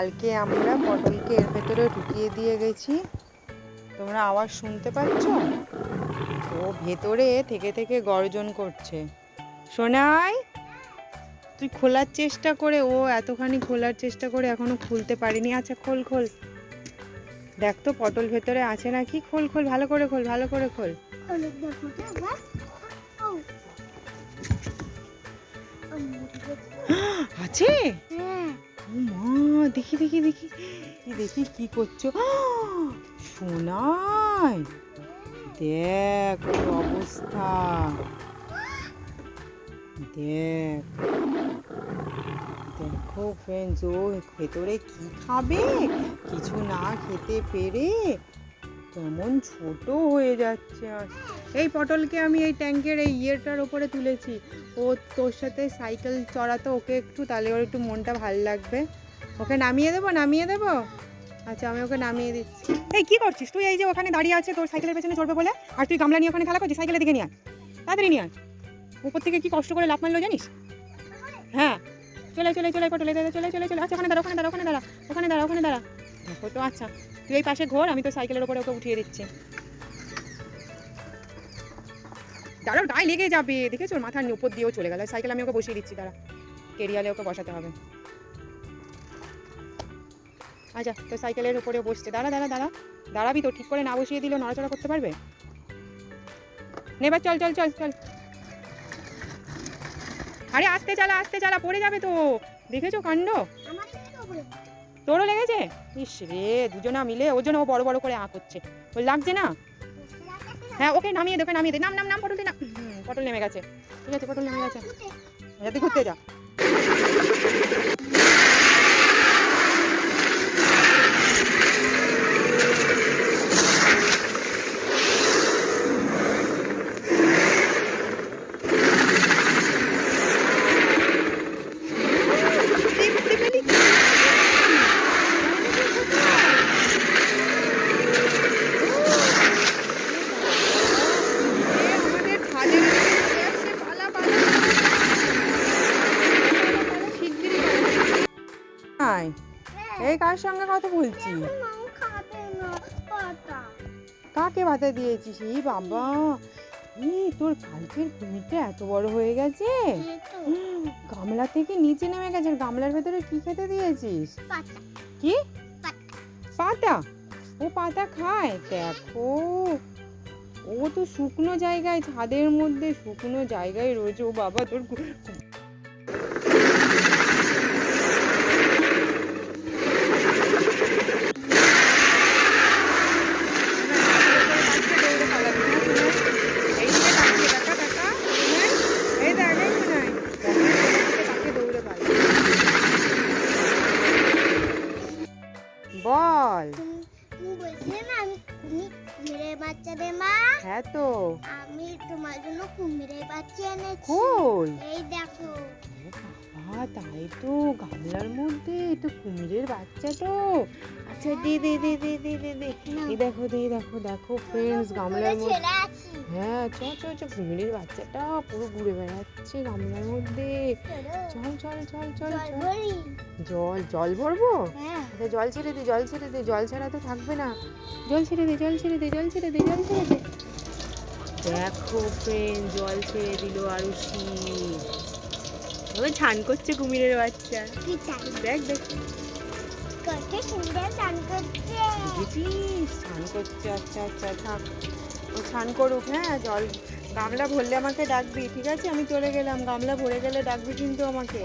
কালকে আমরা পটলকে এর ভেতরে ঢুকিয়ে দিয়ে গেছি। তোমরা আওয়াজ শুনতে পাচ্ছ? ও ভেতরে থেকে থেকে গর্জন করছে। সোনাই তুই খোলার চেষ্টা করে ও এতখানি খোলার চেষ্টা করে এখনও খুলতে পারিনি। আচ্ছা খোল খোল। দেখ তো পটল ভেতরে আছে নাকি? খোল খোল ভালো করে খোল ভালো করে খোল। আছে? হ্যাঁ। মা, দেখি দেখি দেখি। দেখি কি করছ? সোনাই, দেখ অবস্থা। দেখ, দেখো ফ্রেন্ডস ও ভেতরে কি খাবে? কিছু না খেতে পেরে কেমন ছোট হয়ে যাচ্ছে আর। এই পটলকে আমি এই ট্যাঙ্কের এই ইয়েটার ওপরে তুলেছি। ও তোর সাথে সাইকেল চড়াতো, ওকে একটু, তাহলে ওর একটু মনটা ভালো লাগবে। ওকে নামিয়ে দেবো নামিয়ে দেবো? আচ্ছা আমি ওকে নামিয়ে দিচ্ছি। এই, কি করছিস? তুই এই যে ওখানে দাঁড়িয়ে আছে তোর সাইকেলের পেছনে চড়বে বলে? আর তুই গামলা নিয়ে ওখানে খেলা করছিস? সাইকেলের দিকে নিয়ে আয়। তাড়াতাড়ি নিয়ে আয়। উপর থেকে কি কষ্ট করে লাফ মারলো জানিস? হ্যাঁ। চলে চলে চলে, পটলে চলে চলে চলে আচ্ছা ওখানে দাঁড়া ওখানে দাঁড়া ওখানে দাঁড়া ওখানে দাঁড়া ওখানে দাঁড়া। দেখো তো আচ্ছা। তুই এই পাশে ঘোর, আমি তো সাইকেলের ওপরে ওকে উঠিয়ে দিচ্ছি। দাঁড়াও, গায়ে লেগে যাবে। দেখেছ? মাথার উপর দিয়েও চলে গেল। সাইকেল আমি ওকে বসিয়ে দিচ্ছি, দাঁড়া। কেরিয়ালে ওকে বসাতে হবে। আচ্ছা তো সাইকেলের উপরে বসছে। দাঁড়া দাঁড়া দাঁড়া। দাঁড়াবি তো, ঠিক করে না বসিয়ে দিলে নড়াচড়া করতে পারবে? নে এবার চল চল চল চল। আরে, আস্তে চালা আস্তে চালা, পড়ে যাবে তো। দেখেছ কাণ্ড? তোরও লেগেছে? ইস রে দুজনা মিলে ওর জন্য ও বড় বড় করে আঁক হচ্ছে। ওর লাগছে না? হ্যাঁ ওকে নামিয়ে দে ওকে নামিয়ে দে। নাম নাম নাম পটল নাম। পটল নেমে গেছে। ঠিক আছে পটল নেমে গেছে। যাতে ঘুরতে যা। আয়, এই কার সঙ্গে কথা বলছি কাকে ভাতা দিয়েছিস? এই বাবা। তোর কালকের কুমিরটা এত বড় হয়ে গেছে? গামলা থেকে নিচে নেমে গেছে। গামলার ভেতরে কি খেতে দিয়েছিস? কি। পাতা। ও পাতা খায়? দেখো। ও তো শুকনো জায়গায় ছাদের মধ্যে শুকনো জায়গায় রয়েছে। ও বাবা তোর বল। হ্যাঁ তো। আমি তোমার জন্য কুমিরের বাচ্চা এনেছি। কই? এই দেখো। তাই তো। গামলার মধ্যে তো কুমিরের বাচ্চা তো। আচ্ছা দে দে দে দে দে দে দে। এই দেখো দে দেখো দেখো ফ্রেন্ডস গামলার মধ্যে। হ্যাঁ চ চ চ কুমিরের বাচ্চাটা পুরো ঘুরে বেড়াচ্ছে গামলার মধ্যে। চল চল চল চল জল চল। জল জল ভরবো? হ্যাঁ। আচ্ছা, জল ছেড়ে দে জল ছেড়ে দে জল ছাড়া তো থাকবে না। জল ছেড়ে দে জল ছেড়ে দে জল ছেড়ে দে জল ছেড়ে দে। দেখো ফ্রেন্ড জল ছেড়ে দিল আরুষি। ওই ছান করছে কুমিরের বাচ্চা। দেখ দেখ। সুন্দর স্নান করছে? স্নান করছে আচ্ছা আচ্ছা থাক। ও ছান করুক হ্যাঁ জল। গামলা ভরলে আমাকে ডাকবি ঠিক আছে? আমি চলে গেলাম গামলা ভরে গেলে ডাকবি কিন্তু আমাকে।